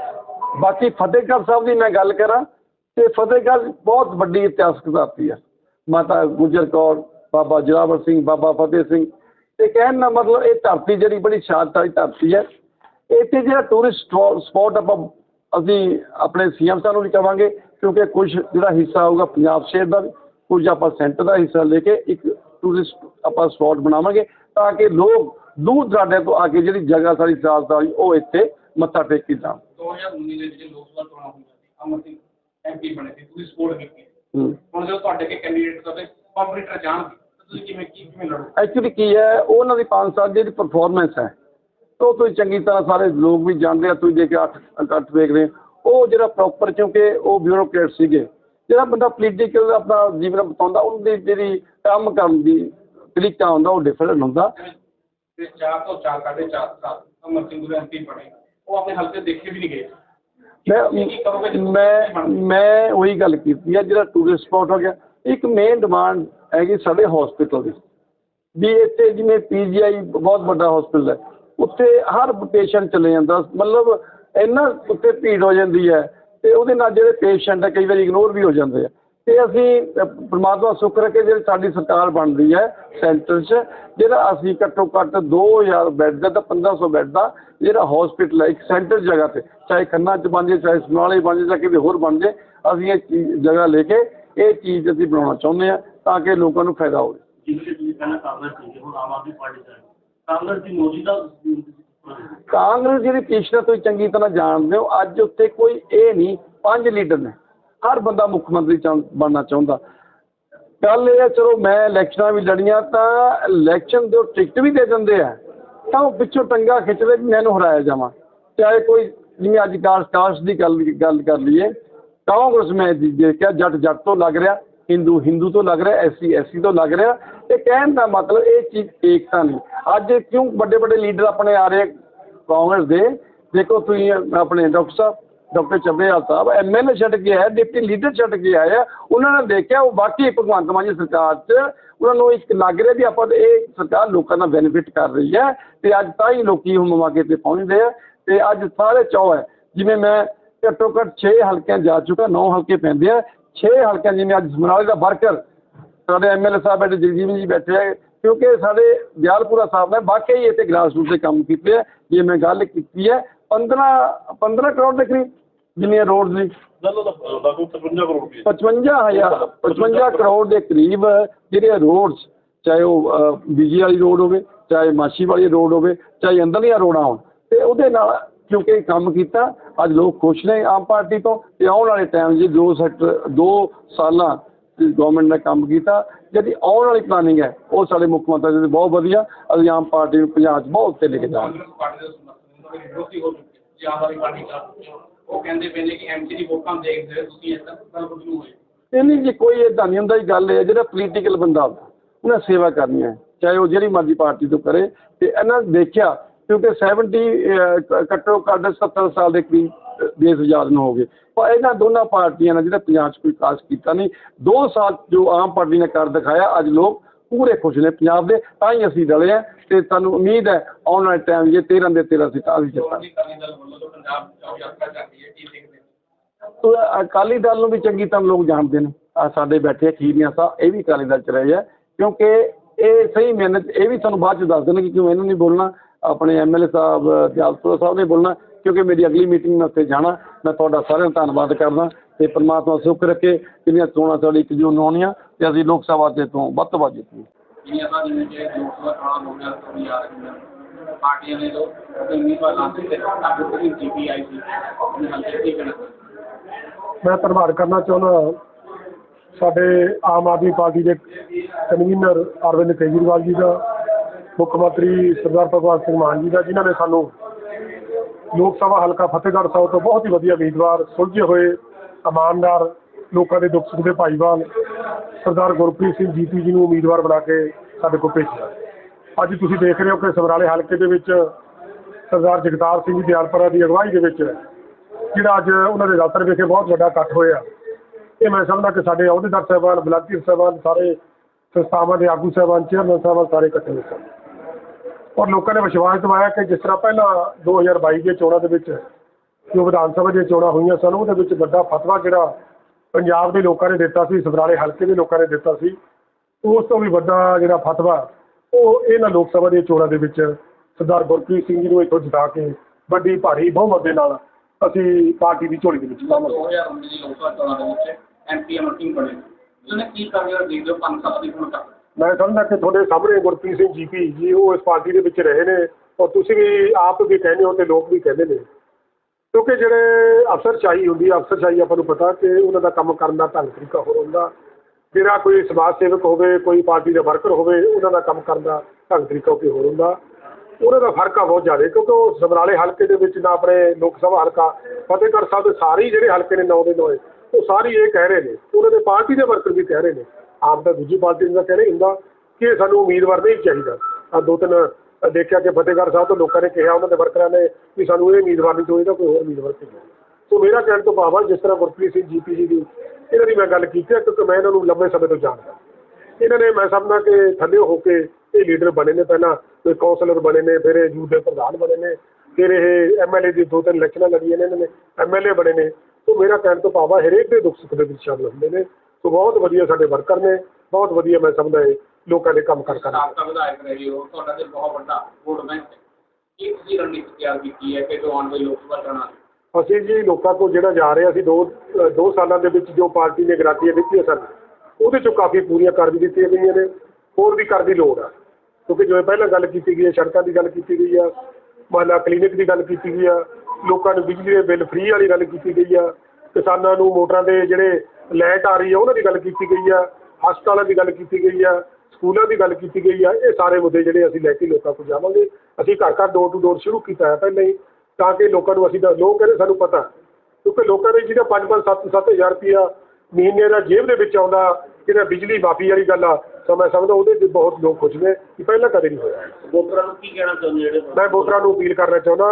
[SPEAKER 4] ਬਾਕੀ ਫਤਿਹਗੜ੍ਹ ਸਾਹਿਬ ਦੀ ਮੈਂ ਗੱਲ ਕਰਾਂ, ਤੇ ਫਤਿਹਗੜ੍ਹ ਬਹੁਤ ਵੱਡੀ ਇਤਿਹਾਸਕ ਧਰਤੀ ਹੈ ਮਾਤਾ ਗੁਜਰ ਕੌਰ, ਬਾਬਾ ਜਲਾਵਰ ਸਿੰਘ, ਬਾਬਾ ਫਤਿਹ ਸਿੰਘ। ਤੇ ਕਹਿਣ ਦਾ ਮਤਲਬ ਇਹ ਧਰਤੀ ਜਿਹੜੀ ਬੜੀ ਸ਼ਾਨਦਾਰ ਵਾਲੀ ਧਰਤੀ ਹੈ। ਇੱਥੇ ਜਿਹੜਾ ਟੂਰਿਸਟ ਸਪੌਟ ਆਪਾਂ, ਅਸੀਂ ਆਪਣੇ ਸੀਐਮ ਸਾਹਿਬ ਨੂੰ ਵੀ ਕਵਾਂਗੇ, ਕਿਉਂਕਿ ਕੁਝ ਜਿਹੜਾ ਹਿੱਸਾ ਹੋਊਗਾ ਪੰਜਾਬ ਸ਼ਹਿਰ ਦਾ ਵੀ ਕੁਝ ਆਪਾਂ ਸੈਂਟਰ ਦਾ ਹਿੱਸਾ ਲੈ ਕੇ ਇੱਕ ਟੂਰਿਸਟ ਆਪਾਂ ਸਪੌਟ ਬਣਾਵਾਂਗੇ, ਤਾਂ ਕਿ ਲੋਕ ਦੂਰ ਦਰਾਡੇ ਤੋਂ ਆ ਕੇ ਜਿਹੜੀ ਜਗ੍ਹਾ ਸਾਡੀ ਹੋਈ ਉਹ ਇੱਥੇ ਮੱਥਾ ਟੇਕੀ ਜਾਣ।
[SPEAKER 2] 2019 ਦੇ ਵਿੱਚ ਲੋਕ ਸਭਾ ਚੋਣਾਂ ਹੋਈਆਂ ਸੀ ਅਮਰ ਸਿੰਘ ਐਮਪੀ ਬਣੇ ਸੀ, ਤੁਸੀਂ ਸਪੋਰਟ ਕੀਤੀ। ਹੁਣ ਜਦੋਂ ਤੁਹਾਡੇ ਕੇ ਕੈਂਡੀਡੇਟ ਤੁਹਾਡੇ ਕੰਪੀਟੀਟਰ ਜਾਣਗੇ ਤੁਸੀਂ ਕਿਵੇਂ ਕੀ ਕਿਵੇਂ ਲੜੋ
[SPEAKER 4] ਐਕਚੁਅਲੀ ਕੀ ਹੈ ਉਹਨਾਂ ਦੀ 5 ਸਾਲ ਦੀ ਪਰਫਾਰਮੈਂਸ ਹੈ। ਉਹ ਤੁਸੀਂ ਚੰਗੀ ਤਰ੍ਹਾਂ ਸਾਰੇ ਲੋਕ ਵੀ ਜਾਣਦੇ ਆ ਤੁਸੀਂ ਦੇਖ ਕੇ ਅੱਠ ਅੱਠ ਵੇਖ ਰਹੇ ਹੋ। ਉਹ ਜਿਹੜਾ ਪ੍ਰੋਪਰ ਕਿਉਂਕਿ ਉਹ ਬਿਊਰੋਕਰੇਟ ਸੀਗੇ। ਜਿਹੜਾ ਬੰਦਾ ਪੋਲੀਟੀਕਲ ਆਪਣਾ ਜੀਵਨ ਬਤਾਉਂਦਾ ਉਹਦੀ ਜਿਹੜੀ ਕੰਮ ਕਰਨ ਦੀ ਤਰੀਕਾ ਹੁੰਦਾ ਉਹ ਡਿਫਰੈਂਟ ਹੁੰਦਾ।
[SPEAKER 2] ਤੇ ਚਾਰ ਤੋਂ ਚਾਰ ਸਾਢੇ ਚਾਰ ਸਾਲ ਅਮਰ ਸਿੰਘ ਦੇ ਐਮਪੀ ਬਣੇ। ਉਹ ਆਪਣੇ ਹਲਕੇ ਦੇਖੇ ਵੀ ਨਹੀਂ ਗਏ।
[SPEAKER 4] ਮੈਂ ਮੈਂ ਮੈਂ ਉਹੀ ਗੱਲ ਕੀਤੀ ਆ ਜਿਹੜਾ ਟੂਰਿਸਟ ਸਪੌਟ ਹੋ ਗਿਆ। ਇੱਕ ਮੇਨ ਡਿਮਾਂਡ ਹੈਗੀ ਸਾਡੇ ਹਸਪੀਟਲ ਦੀ। ਵੀ ਇੱਥੇ ਜਿਵੇਂ ਪੀਜੀਆਈ ਬਹੁਤ ਵੱਡਾ ਹਸਪੀਟਲ ਹੈ, ਉੱਥੇ ਹਰ ਪੇਸ਼ੈਂਟ ਚਲੇ ਜਾਂਦਾ। ਮਤਲਬ ਇੰਨਾ ਉੱਤੇ ਭੀੜ ਹੋ ਜਾਂਦੀ ਹੈ ਤੇ ਉਹਦੇ ਨਾਲ ਜਿਹੜੇ ਪੇਸ਼ੈਂਟ ਹੈ, ਕਈ ਵਾਰੀ ਇਗਨੋਰ ਵੀ ਹੋ ਜਾਂਦੇ ਆ। ਤੇ ਅਸੀਂ ਪ੍ਰਮਾਤਮਾ ਸ਼ੁਕਰ ਹੈ ਕਿ ਜਿਹੜੀ ਸਾਡੀ ਸਰਕਾਰ ਬਣਦੀ ਹੈ ਸੈਂਟਰ 'ਚ ਜਿਹੜਾ ਅਸੀਂ ਘੱਟੋ ਘੱਟ 2000 ਬੈੱਡ ਦਾ ਤਾਂ 1500 ਬੈੱਡ ਦਾ ਜਿਹੜਾ ਹਸਪੀਟਲ ਹੈ ਇੱਕ ਸੈਂਟਰ ਜਗ੍ਹਾ ਤੇ ਚਾਹੇ ਖੰਨਾ 'ਚ ਬਣ ਜੇ ਚਾਹੇ ਸਮਰਾਲੇ ਬਣ ਜੇ ਜਾਂ ਕਿਤੇ ਹੋਰ ਬਣ ਜੇ ਅਸੀਂ ਇਹ ਚੀਜ਼ ਜਗ੍ਹਾ ਲੈ ਕੇ ਇਹ ਚੀਜ਼ ਅਸੀਂ ਬਣਾਉਣਾ ਚਾਹੁੰਦੇ ਹਾਂ ਤਾਂ ਕਿ ਲੋਕਾਂ ਨੂੰ ਫਾਇਦਾ ਹੋਵੇ।
[SPEAKER 3] ਕਾਂਗਰਸ
[SPEAKER 4] ਜਿਹੜੀ ਪਿਛਲੇ ਤੋਂ ਚੰਗੀ ਤਰ੍ਹਾਂ ਜਾਣਦੇ ਹੋ ਅੱਜ ਉੱਥੇ ਕੋਈ ਇਹ ਨਹੀਂ ਪੰਜ ਲੀਡਰ ਨੇ। ਹਰ ਬੰਦਾ ਮੁੱਖ ਮੰਤਰੀ ਬਣਨਾ ਚਾਹੁੰਦਾ। ਗੱਲ ਇਹ ਹੈ, ਚਲੋ ਮੈਂ ਇਲੈਕਸ਼ਨਾਂ ਵੀ ਲੜੀਆਂ ਤਾਂ ਇਲੈਕਸ਼ਨ ਦੇ ਟਿਕਟ ਵੀ ਦੇ ਦਿੰਦੇ ਆ। ਤਾਂ ਉਹ ਪਿੱਛੋਂ ਟੰਗਾ ਖਿੱਚਦੇ ਵੀ ਮੈਨੂੰ ਹਰਾਇਆ ਜਾਵਾਂ। ਚਾਹੇ ਕੋਈ ਜਿਵੇਂ ਅੱਜ ਕਾਸ ਦੀ ਗੱਲ ਗੱਲ ਕਰ ਲਈਏ, ਕਾਂਗਰਸ ਮੈਂ ਜੀ ਦੇਖਿਆ ਜੱਟ ਜੱਟ ਤੋਂ ਲੱਗ ਰਿਹਾ, ਹਿੰਦੂ ਹਿੰਦੂ ਤੋਂ ਲੱਗ ਰਿਹਾ, ਐਸੀ ਐਸੀ ਤੋਂ ਲੱਗ ਰਿਹਾ। ਤੇ ਕਹਿਣ ਦਾ ਮਤਲਬ ਇਹ ਚੀਜ਼ ਏਕਤਾ ਨਹੀਂ। ਅੱਜ ਕਿਉਂ ਵੱਡੇ ਵੱਡੇ ਲੀਡਰ ਆਪਣੇ ਆ ਰਹੇ ਕਾਂਗਰਸ ਦੇ? ਦੇਖੋ ਤੁਸੀਂ ਆਪਣੇ ਡਾਕਟਰ ਸਾਹਿਬ ਡਾਕਟਰ ਚੱਬੇਵਾਲ ਸਾਹਿਬ ਐਮਐਲਏ ਛੱਡ ਕੇ ਆਏ ਡਿਪਟੀ ਲੀਡਰ ਛੱਡ ਕੇ ਆਇਆ, ਉਹਨਾਂ ਨੇ ਦੇਖਿਆ ਉਹ ਬਾਕੀ ਭਗਵੰਤ ਮਾਨ ਜੀ ਸਰਕਾਰ 'ਚ ਉਹਨਾਂ ਨੂੰ ਇੱਕ ਲੱਗ ਰਿਹਾ ਵੀ ਆਪਾਂ ਇਹ ਸਰਕਾਰ ਲੋਕਾਂ ਦਾ ਬੈਨੀਫਿਟ ਕਰ ਰਹੀ ਹੈ ਤੇ ਅੱਜ ਤਾਂ ਹੀ ਲੋਕੀ ਹੁਣ ਮੌਕੇ ਤੇ ਪਹੁੰਚਦੇ ਆ ਤੇ ਅੱਜ ਸਾਰੇ ਚਾਅ ਹੈ, ਜਿਵੇਂ ਮੈਂ ਘੱਟੋ ਘੱਟ 6 ਹਲਕਿਆਂ ਜਾ ਚੁੱਕਾ 9 ਹਲਕੇ ਪੈਂਦੇ ਆ 6 ਹਲਕਿਆਂ ਜਿਵੇਂ ਅੱਜ ਸਮਰਾਲੇ ਦਾ ਵਰਕਰ, ਸਾਡੇ ਐਮਐਲਏ ਸਾਹਿਬ ਬੈਠੇ ਜਗਜੀਵਨ ਜੀ ਬੈਠੇ ਆ, ਕਿਉਂਕਿ ਸਾਡੇ ਦਿਆਲਪੁਰਾ ਸਾਹਿਬ ਨੇ ਵਾਕਈ ਇੱਥੇ ਗ੍ਰਾਸ ਰੂਟ ਤੇ ਕੰਮ ਕੀਤੇ ਆ, ਜੇ ਮੈਂ ਗੱਲ ਕੀਤੀ ਹੈ 15 15 ਕਰੋੜ ਦੇ ਕਰੀਬ ਜਿੰਨੀਆਂ ਰੋਡ ਦੀ
[SPEAKER 1] ਗੱਲ ਦਾ ਲਾਗੂ 55 ਕਰੋੜ ਰੁਪਏ।
[SPEAKER 4] 55000 55 ਕਰੋੜ। ਦੇ ਕਰੀਬ ਜਿਹੜੇ ਰੋਡਸ ਚਾਹੇ ਉਹ ਅ, ਬਿਜਲੀ ਵਾਲੀ ਰੋਡ ਹੋਵੇ ਚਾਹੇ ਮਾਛੀ ਵਾਲੀ ਰੋਡ ਹੋਵੇ ਚਾਹੇ ਅੰਦਰਲੀਆਂ ਰੋਡਾਂ ਹੋਣ। ਤੇ ਉਹਦੇ ਨਾਲ ਕਿਉਂਕਿ ਕੰਮ ਕੀਤਾ ਅੱਜ ਲੋਕ ਖੁਸ਼ ਨੇ ਆਮ ਪਾਰਟੀ ਤੋਂ ਤੇ ਆਉਣ ਵਾਲੇ ਟਾਈਮ 'ਚ ਦੋ ਸੈਕਟਰ ਦੋ ਸਾਲਾਂ ਗਵਰਨਮੈਂਟ ਨੇ ਕੰਮ ਕੀਤਾ। ਜਿਹੜੀ ਆਉਣ ਵਾਲੀ ਪਲਾਨਿੰਗ ਹੈ ਉਹ ਸਾਡੇ ਮੁੱਖ ਮੰਤਰੀ ਦੀ ਬਹੁਤ ਵਧੀਆ ਅਸੀਂ ਆਮ ਪਾਰਟੀ ਨੂੰ ਪੰਜਾਬ 'ਚ ਬਹੁਤ ਉੱਤੇ ਲੈ ਕੇ ਜਾਵਾਂਗੇ।
[SPEAKER 2] ਉਹ ਕਹਿੰਦੇ ਪਏ ਨੇ ਕਿ ਐਮਪੀ ਦੀ ਵੋਟਾਂ ਦੇਖਦੇ ਹੋਏ ਤੁਸੀਂ ਇਸ ਤੱਕ ਗੱਲ ਹੋਏ
[SPEAKER 4] ਇਹ ਨਹੀਂ ਜੀ, ਕੋਈ ਏਦਾਂ ਨਹੀਂ ਹੁੰਦਾ ਹੀ ਗੱਲ ਇਹ ਹੈ, ਜਿਹੜਾ ਪੋਲੀਟੀਕਲ ਬੰਦਾ ਹੁੰਦਾ, ਉਹਨੇ ਸੇਵਾ ਕਰਨੀ ਹੈ, ਚਾਹੇ ਉਹ ਜਿਹੜੀ ਮਰਜ਼ੀ ਪਾਰਟੀ ਤੋਂ ਕਰੇ। ਤੇ ਇਹਨਾਂ ਨੇ ਦੇਖਿਆ, ਕਿਉਂਕਿ 70 ਘੱਟੋ ਘੱਟ 70 ਸਾਲ ਦੇ ਕਰੀਬ ਦੇਸ਼ ਆਜ਼ਾਦ ਨੂੰ ਹੋ ਗਏ। ਪਰ ਇਹਨਾਂ ਦੋਨਾਂ ਪਾਰਟੀਆਂ ਨੇ ਜਿਹੜਾ ਪੰਜਾਬ 'ਚ ਕੋਈ ਕਾਸ ਕੀਤਾ ਨਹੀਂ, ਦੋ ਸਾਲ ਜੋ ਆਮ ਪਾਰਟੀ ਨੇ ਕਰ ਦਿਖਾਇਆ, ਅੱਜ ਲੋਕ ਪੂਰੇ ਖੁਸ਼ ਨੇ ਪੰਜਾਬ ਦੇ ਤਾਂ ਹੀ ਅਸੀਂ ਡਲੇ ਆ ਤੇ ਸਾਨੂੰ ਉਮੀਦ ਹੈ ਆਉਣ ਵਾਲੇ ਟਾਈਮ ਜੇ 13 ਦੇ 13 ਸੀਟਾਂ ਅਸੀਂ ਜਿੱਤਾਂਗੇ।
[SPEAKER 2] ਅਕਾਲੀ ਦਲ
[SPEAKER 4] ਨੂੰ ਵੀ ਚੰਗੀ ਤਰ੍ਹਾਂ ਲੋਕ ਜਾਣਦੇ ਨੇ। ਆ ਸਾਡੇ ਬੈਠੇ ਖੀਰੀਆਂ ਸਾਹਿਬ ਇਹ ਵੀ ਅਕਾਲੀ ਦਲ ਚ ਰਹੇ ਆ। ਕਿਉਂਕਿ ਇਹ ਸਹੀ ਮਿਹਨਤ ਇਹ ਵੀ ਤੁਹਾਨੂੰ ਬਾਅਦ ਚ ਦੱਸ ਦੇਣਗੇ ਕਿ ਮੈਨੂੰ ਨਹੀਂ ਬੋਲਣਾ। ਆਪਣੇ ਐਮਐਲਏ ਸਾਹਿਬ ਦਿਆਲਪੁਰ ਸਾਹਿਬ ਨੇ ਬੋਲਣਾ ਕਿਉਂਕਿ ਮੇਰੀ ਅਗਲੀ ਮੀਟਿੰਗ ਮੈਂ ਉੱਥੇ ਜਾਣਾ। ਮੈਂ ਤੁਹਾਡਾ ਸਾਰਿਆਂ ਦਾ ਧੰਨਵਾਦ ਕਰਦਾ ਤੇ ਪ੍ਰਮਾਤਮਾ ਸੁੱਖ ਰੱਖੇ। ਕਿੰਨੀਆਂ ਚੋਣਾਂ ਸਾਡੀ ਇੱਕ ਜੂਨ ਨੂੰ ਆਉਣੀਆਂ। ਤੇ ਅਸੀਂ ਲੋਕ ਸਭਾ ਦੇ ਤੋਂ ਵੱਧ ਤੋਂ ਵੱਧ ਜਿੱਤੀਏ।
[SPEAKER 5] ਮੈਂ ਧੰਨਵਾਦ ਕਰਨਾ ਚਾਹੁੰਦਾ ਸਾਡੇ ਆਮ ਆਦਮੀ ਪਾਰਟੀ ਦੇ ਕਨਵੀਨਰ ਅਰਵਿੰਦ ਕੇਜਰੀਵਾਲ ਜੀ ਦਾ ਮੁੱਖ ਮੰਤਰੀ ਸਰਦਾਰ ਭਗਵੰਤ ਸਿੰਘ ਮਾਨ ਜੀ ਦਾ ਜਿਨ੍ਹਾਂ ਨੇ ਸਾਨੂੰ ਲੋਕ ਸਭਾ ਹਲਕਾ ਫਤਿਹਗੜ੍ਹ ਸਾਹਿਬ ਤੋਂ ਬਹੁਤ ਹੀ ਵਧੀਆ ਉਮੀਦਵਾਰ ਸੁਲਝੇ ਹੋਏ ਇਮਾਨਦਾਰ ਲੋਕਾਂ ਦੇ ਦੁੱਖ ਸੁੱਖ ਦੇ ਭਾਈਵਾਲ ਸਰਦਾਰ ਗੁਰਪ੍ਰੀਤ ਸਿੰਘ ਜੀਪੀ ਜੀ ਨੂੰ ਉਮੀਦਵਾਰ ਬਣਾ ਕੇ ਸਾਡੇ ਕੋਲ ਭੇਜਿਆ। ਅੱਜ ਤੁਸੀਂ ਦੇਖ ਰਹੇ ਹੋ ਕਿ ਸਮਰਾਲੇ ਹਲਕੇ ਦੇ ਵਿੱਚ ਸਰਦਾਰ ਜਗਤਾਰ ਸਿੰਘ ਜੀ ਦਿਆਲਪੁਰਾ ਦੀ ਅਗਵਾਈ ਦੇ ਵਿੱਚ ਜਿਹੜਾ ਅੱਜ ਉਹਨਾਂ ਦੇ ਦਫ਼ਤਰ ਵਿਖੇ ਬਹੁਤ ਵੱਡਾ ਇਕੱਠ ਹੋਇਆ। ਇਹ ਮੈਂ ਸਮਝਦਾ ਕਿ ਸਾਡੇ ਅਹੁਦੇਦਾਰ ਸਾਹਿਬਾਨ ਬਲਾਕੀ ਸਾਹਿਬਾਨ, ਸਾਰੇ ਸੰਸਥਾਵਾਂ ਦੇ ਆਗੂ ਸਾਹਿਬਾਨ, ਚੇਅਰਮੈਨ ਸਾਹਿਬਾਨ ਸਾਰੇ ਇਕੱਠੇ ਹੋਏ ਸਨ। ਔਰ ਲੋਕਾਂ ਨੇ ਵਿਸ਼ਵਾਸ ਦਿਵਾਇਆ ਕਿ ਜਿਸ ਤਰ੍ਹਾਂ ਪਹਿਲਾਂ 2022 ਦੀਆਂ ਚੋਣਾਂ ਦੇ ਵਿੱਚ ਜੋ ਵਿਧਾਨ ਸਭਾ ਦੀਆਂ ਚੋਣਾਂ ਹੋਈਆਂ ਸਨ, ਉਹਦੇ ਵਿੱਚ ਵੱਡਾ ਫਤਵਾ ਜਿਹੜਾ ਪੰਜਾਬ ਦੇ ਲੋਕਾਂ ਨੇ ਦਿੱਤਾ ਸੀ ਸਮਰਾਲੇ ਹਲਕੇ ਦੇ ਲੋਕਾਂ ਨੇ ਦਿੱਤਾ ਸੀ। ਉਸ ਤੋਂ ਵੀ ਵੱਡਾ ਜਿਹੜਾ ਫਤਵਾ ਉਹ ਇਹਨਾਂ ਲੋਕ ਸਭਾ ਦੀਆਂ ਚੋਣਾਂ ਦੇ ਵਿੱਚ ਸਰਦਾਰ ਗੁਰਪ੍ਰੀਤ ਸਿੰਘ ਜੀ ਨੂੰ ਇੱਥੋਂ ਜਿਤਾ ਕੇ ਵੱਡੀ ਭਾਰੀ ਬਹੁਮਤ ਦੇ ਨਾਲ ਅਸੀਂ ਪਾਰਟੀ ਦੀ ਝੋਲੀ ਦੇ ਵਿੱਚ ਪਾਵਾਂਗੇ
[SPEAKER 2] 2019 ਦੀ ਲੋਕ ਸਭਾ ਚੋਣਾਂ ਦੇ ਵਿੱਚ ਐਮਪੀ ਅਮਰਸਿੰਘ ਬਣੇ। ਉਹਨੇ ਕੀ ਕਰ ਰਿਹਾ ਦੇਖਦੇ ਹੋ 5 ਸਾਲ ਦੀ ਹੁਣ ਤੱਕ।
[SPEAKER 5] ਮੈਂ ਸਮਝਦਾ ਕਿ ਤੁਹਾਡੇ ਸਾਹਮਣੇ ਗੁਰਪ੍ਰੀਤ ਸਿੰਘ ਜੀਪੀ ਜੀ ਉਹ ਇਸ ਪਾਰਟੀ ਦੇ ਵਿੱਚ ਰਹੇ ਨੇ। ਔਰ ਤੁਸੀਂ ਵੀ ਆਪ ਵੀ ਕਹਿੰਦੇ ਹੋ ਤੇ ਲੋਕ ਵੀ ਕਹਿੰਦੇ ਨੇ। ਕਿਉਂਕਿ ਜਿਹੜੇ ਅਫਸਰਸ਼ਾਹੀ ਹੁੰਦੀ ਹੈ ਅਫਸਰਸ਼ਾਹੀ ਆਪਾਂ ਨੂੰ ਪਤਾ ਕਿ ਉਹਨਾਂ ਦਾ ਕੰਮ ਕਰਨ ਦਾ ਢੰਗ ਤਰੀਕਾ ਹੋਰ ਹੁੰਦਾ। ਜਿਹੜਾ ਕੋਈ ਸਮਾਜ ਸੇਵਕ ਹੋਵੇ, ਕੋਈ ਪਾਰਟੀ ਦਾ ਵਰਕਰ ਹੋਵੇ, ਉਹਨਾਂ ਦਾ ਕੰਮ ਕਰਨ ਦਾ ਢੰਗ ਤਰੀਕਾ ਕੋਈ ਹੋਰ ਹੁੰਦਾ? ਉਹਨਾਂ ਦਾ ਫ਼ਰਕ ਆ ਬਹੁਤ ਜ਼ਿਆਦਾ, ਕਿਉਂਕਿ ਉਹ ਸਮਰਾਲੇ ਹਲਕੇ ਦੇ ਵਿੱਚ ਨਾ ਆਪਣੇ ਲੋਕ ਸਭਾ ਹਲਕਾ, ਫਤਿਹਗੜ੍ਹ ਸਾਹਿਬ ਦੇ ਸਾਰੇ ਹੀ ਜਿਹੜੇ ਹਲਕੇ ਨੇ, ਨੌ ਦੇ ਨੌ ਉਹ ਸਾਰੇ ਇਹ ਕਹਿ ਰਹੇ ਨੇ। ਉਹਨਾਂ ਦੇ ਪਾਰਟੀ ਦੇ ਵਰਕਰ ਵੀ ਕਹਿ ਰਹੇ ਨੇ। ਆਪ ਤਾਂ ਦੂਜੀ ਪਾਰਟੀ ਦਾ ਕਹਿ ਰਹੇ ਹੁੰਦਾ ਕਿ ਸਾਨੂੰ ਉਮੀਦਵਾਰ ਨਹੀਂ ਚਾਹੀਦਾ। ਆ ਦੋ ਤਿੰਨ ਦੇਖਿਆ ਕਿ ਫਤਿਹਗੜ੍ਹ ਸਾਹਿਬ ਤੋਂ ਲੋਕਾਂ ਨੇ ਕਿਹਾ, ਉਹਨਾਂ ਦੇ ਵਰਕਰਾਂ ਨੇ ਵੀ ਸਾਨੂੰ ਇਹ ਉਮੀਦਵਾਰ ਨਹੀਂ ਚਾਹੀਦਾ, ਕੋਈ ਹੋਰ ਉਮੀਦਵਾਰ ਭੇਜੋ ਸੋ ਮੇਰਾ ਕਹਿਣ ਤੋਂ ਭਾਵ ਆ, ਜਿਸ ਤਰ੍ਹਾਂ ਗੁਰਪ੍ਰੀਤ ਸਿੰਘ ਜੀਪੀ ਜੀ ਦੀ, ਇਹਨਾਂ ਦੀ ਮੈਂ ਗੱਲ ਕੀਤੀ ਹੈ ਕਿਉਂਕਿ ਮੈਂ ਇਹਨਾਂ ਨੂੰ ਲੰਬੇ ਸਮੇਂ ਤੋਂ ਜਾਣਦਾ। ਇਹਨਾਂ ਨੇ ਮੈਂ ਸਮਝਦਾ ਕਿ ਥੱਲੇ ਹੋ ਕੇ ਇਹ ਲੀਡਰ ਬਣੇ ਨੇ ਪਹਿਲਾਂ, ਕੋਈ ਕਾਉਂਸਲਰ ਬਣੇ ਨੇ, ਫਿਰ ਯੂਥ ਦੇ ਪ੍ਰਧਾਨ ਬਣੇ ਨੇ, ਫਿਰ ਇਹ ਐਮਐਲਏ ਦੀ ਦੋ ਤਿੰਨ ਇਲੈਕਸ਼ਨਾਂ ਲੜੀਆਂ ਨੇ, ਇਹਨਾਂ ਨੇ ਐਮਐਲਏ ਬਣੇ ਨੇ। ਸੋ ਮੇਰਾ ਕਹਿਣ ਤੋਂ ਭਾਵ ਆ, ਹਰੇਕ ਦੇ ਦੁੱਖ ਸੁੱਖ ਦੇ ਵਿੱਚ ਸ਼ਾਮਲ ਹੁੰਦੇ ਨੇ। ਸੋ ਬਹੁਤ ਵਧੀਆ ਸਾਡੇ ਵਰਕਰ ਨੇ, ਬਹੁਤ ਵਧੀਆ ਮੈਂ ਸਮਝਦਾ ਇਹ ਲੋਕਾਂ ਦੇ ਕੰਮ ਕਰ ਕਰ
[SPEAKER 2] ਸਾਬਕਾ ਵਿਧਾਇਕ ਰਹੇ ਹੋ ਤੁਹਾਡਾ ਤੇ ਬਹੁਤ ਵੱਡਾ ਵੋਟ ਬੈਂਕ ਹੈ। ਕੀ ਤੁਸੀਂ ਰਣਨੀਤੀ ਤਿਆਰ ਕੀਤੀ ਹੈ ਕਿ ਜੋ ਆਉਣ ਵਾਲੀ ਲੋਕ ਸਭਾ ਚੋਣਾਂ
[SPEAKER 5] ਅਸੀਂ ਜੀ ਲੋਕਾਂ ਕੋਲ ਜਿਹੜਾ ਜਾ ਰਹੇ ਅਸੀਂ ਦੋ ਦੋ ਸਾਲਾਂ ਦੇ ਵਿੱਚ ਜੋ ਪਾਰਟੀ ਨੇ ਗਰਾਂਟੀਆਂ ਦਿੱਤੀਆਂ ਸਨ ਉਹਦੇ ਚੋਂ ਕਾਫੀ ਪੂਰੀਆਂ ਕਰ ਵੀ ਦਿੱਤੀਆਂ ਗਈਆਂ ਨੇ ਹੋਰ ਵੀ ਕਰਨ ਦੀ ਲੋੜ ਆ। ਕਿਉਂਕਿ ਜਿਵੇਂ ਪਹਿਲਾਂ ਗੱਲ ਕੀਤੀ ਗਈ ਹੈ ਸੜਕਾਂ ਦੀ ਗੱਲ ਕੀਤੀ ਗਈ ਆ ਮਹੱਲਾ ਕਲੀਨਿਕ ਦੀ ਗੱਲ ਕੀਤੀ ਗਈ ਆ ਲੋਕਾਂ ਨੂੰ ਬਿਜਲੀ ਦੇ ਬਿੱਲ ਫ੍ਰੀ ਵਾਲੀ ਗੱਲ ਕੀਤੀ ਗਈ ਆ ਕਿਸਾਨਾਂ ਨੂੰ ਮੋਟਰਾਂ ਦੇ ਜਿਹੜੇ ਲਾਈਟ ਆ ਰਹੀ ਆ ਉਹਨਾਂ ਦੀ ਗੱਲ ਕੀਤੀ ਗਈ ਆ ਹਸਪਤਾਲਾਂ ਦੀ ਗੱਲ ਕੀਤੀ ਗਈ ਆ ਸਕੂਲਾਂ ਦੀ ਗੱਲ ਕੀਤੀ ਗਈ ਆ ਇਹ ਸਾਰੇ ਮੁੱਦੇ ਜਿਹੜੇ ਅਸੀਂ ਲੈ ਕੇ ਲੋਕਾਂ ਕੋਲ ਜਾਵਾਂਗੇ। ਅਸੀਂ ਘਰ ਘਰ ਡੋਰ ਟੂ ਡੋਰ ਸ਼ੁਰੂ ਕੀਤਾ ਹੈ ਪਹਿਲਾਂ ਹੀ ਤਾਂ ਕਿ ਲੋਕਾਂ ਨੂੰ ਅਸੀਂ ਤਾਂ ਲੋਕ ਕਹਿੰਦੇ ਸਾਨੂੰ ਪਤਾ ਕਿਉਂਕਿ ਲੋਕਾਂ ਦੇ ਜਿਹੜਾ 5-5 7-7 ਹਜ਼ਾਰ ਰੁਪਇਆ ਮਹੀਨੇ ਦਾ ਜੇਬ ਦੇ ਵਿੱਚ ਆਉਂਦਾ ਜਿਹੜਾ ਬਿਜਲੀ ਮਾਫੀ ਵਾਲੀ ਗੱਲ ਆ ਤਾਂ ਮੈਂ ਸਮਝਦਾ ਉਹਦੇ 'ਚ ਬਹੁਤ ਲੋਕ ਖੁਸ਼ ਨੇ ਕਿ ਪਹਿਲਾਂ ਕਦੇ ਨਹੀਂ ਹੋਇਆ।
[SPEAKER 3] ਵੋਟਰਾਂ ਨੂੰ ਕੀ ਕਹਿਣਾ ਚਾਹੁੰਦੇ ਜਿਹੜੇ
[SPEAKER 5] ਮੈਂ ਵੋਟਰਾਂ ਨੂੰ ਅਪੀਲ ਕਰਨਾ ਚਾਹੁੰਦਾ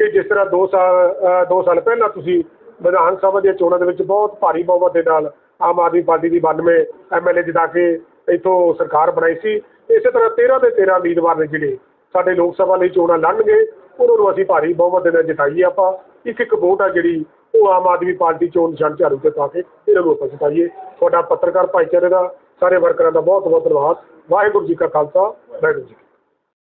[SPEAKER 5] ਕਿ ਜਿਸ ਤਰ੍ਹਾਂ 2 ਸਾਲ 2 ਸਾਲ ਪਹਿਲਾਂ ਤੁਸੀਂ ਵਿਧਾਨ ਸਭਾ ਦੀਆਂ ਚੋਣਾਂ ਦੇ ਵਿੱਚ ਬਹੁਤ ਭਾਰੀ ਬਹੁਮਤ ਦੇ ਨਾਲ ਆਮ ਆਦਮੀ ਪਾਰਟੀ ਦੀ 92 ਐਮਐਲਏ ਜਿਤਾ ਕੇ ਇੱਥੋਂ ਸਰਕਾਰ ਬਣਾਈ ਸੀ। ਇਸੇ ਤਰ੍ਹਾਂ 13 ਦੇ 13 ਉਮੀਦਵਾਰ ਨੇ ਜਿਹੜੇ ਸਾਡੇ ਲੋਕ ਸਭਾ ਲਈ ਚੋਣਾਂ ਲੜਨਗੇ, ਉਹਨਾਂ ਨੂੰ ਅਸੀਂ ਭਾਰੀ ਬਹੁਮਤ ਦੇ ਨਾਲ ਜਿਤਾਈਏ ਆਪਾਂ। ਇੱਕ ਇੱਕ ਵੋਟ ਆ ਜਿਹੜੀ ਉਹ ਆਮ ਆਦਮੀ ਪਾਰਟੀ ਚੋਣ ਨਿਸ਼ਾਨ ਝਾੜੂ ਤੇ ਪਾ ਕੇ ਇਹਨਾਂ ਨੂੰ ਆਪਾਂ ਜਿਤਾਈਏ। ਤੁਹਾਡਾ ਪੱਤਰਕਾਰ ਭਾਈਚਾਰੇ ਦਾ, ਸਾਰੇ ਵਰਕਰਾਂ ਦਾ ਬਹੁਤ ਬਹੁਤ ਧੰਨਵਾਦ। ਵਾਹਿਗੁਰੂ ਜੀ ਕਾ ਖਾਲਸਾ, ਵਾਹਿਗੁਰੂ ਜੀ